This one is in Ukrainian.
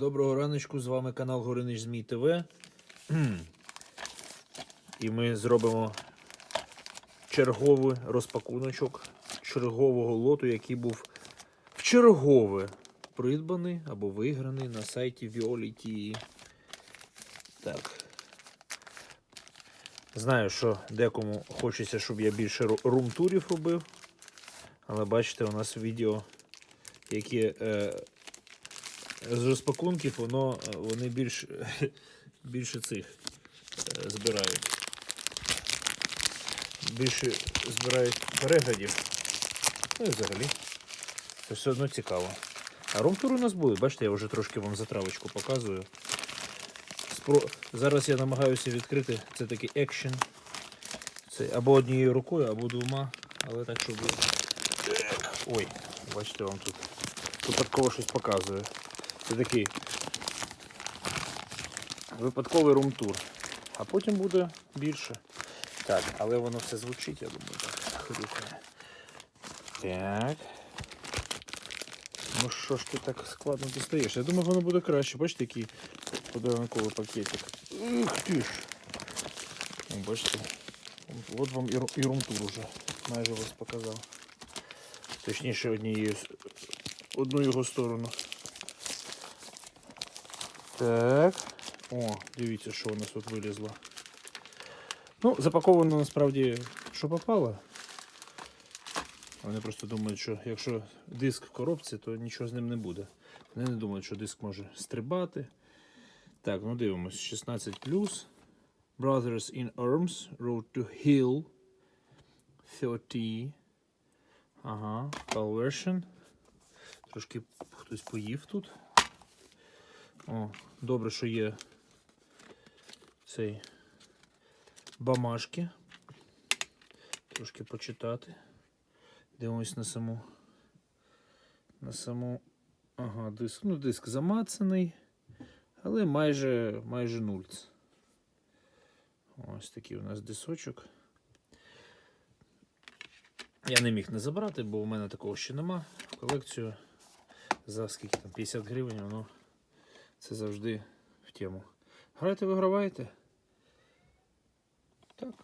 Доброго раночку, з вами канал Горинич Змій ТВ. І ми зробимо черговий розпакуночок чергового лоту, який був вчергове придбаний або виграний на сайті Violet. Так. Знаю, що декому хочеться, щоб я більше ру- рум-турів робив. Але бачите, у нас відео, які е, з розпакунків, воно, е, вони більш, більше цих е, збирають. Більше збирають переглядів. Ну і взагалі. Це все одно цікаво. А румтур у нас буде. Бачите, я вже трошки вам затравочку показую. Спро... Зараз я намагаюся відкрити. Це такий екшен. Це або однією рукою, або двома. Але так, щоб. Ой, бачите, вам тут випадково щось показує. Це такий випадковий румтур. А потім буде більше. Так, але воно все звучить, я думаю, так. Хрюкає. Так. Ну що ж ти так складно дістаєш? Я думаю, воно буде краще. Бачите, який подарунковий пакетик. Ух ти ж. Бачите. От вам і, румтур уже. Майже вас показав. Точніше, однією одну його сторону. Так. О, дивіться, що у нас тут вилізло. Ну, запаковано насправді, що попало. Вони просто думають, що якщо диск в коробці, то нічого з ним не буде. Вони не думають, що диск може стрибати. Так, ну дивимось. 16 Brothers in Arms, Road to Hill. 30. Ага, PAL version. Трошки хтось поїв тут. О, добре, що є цей бамашки. Трошки почитати. Дивимось на саму. На саму. Ага, диск. Ну, диск замацаний, але майже майже нульц. Ось такий у нас дисочок. Я не міг не забрати, бо у мене такого ще нема. В колекцію за скільки там 50 гривень, воно це завжди в тему. Граєте, виграваєте? Так.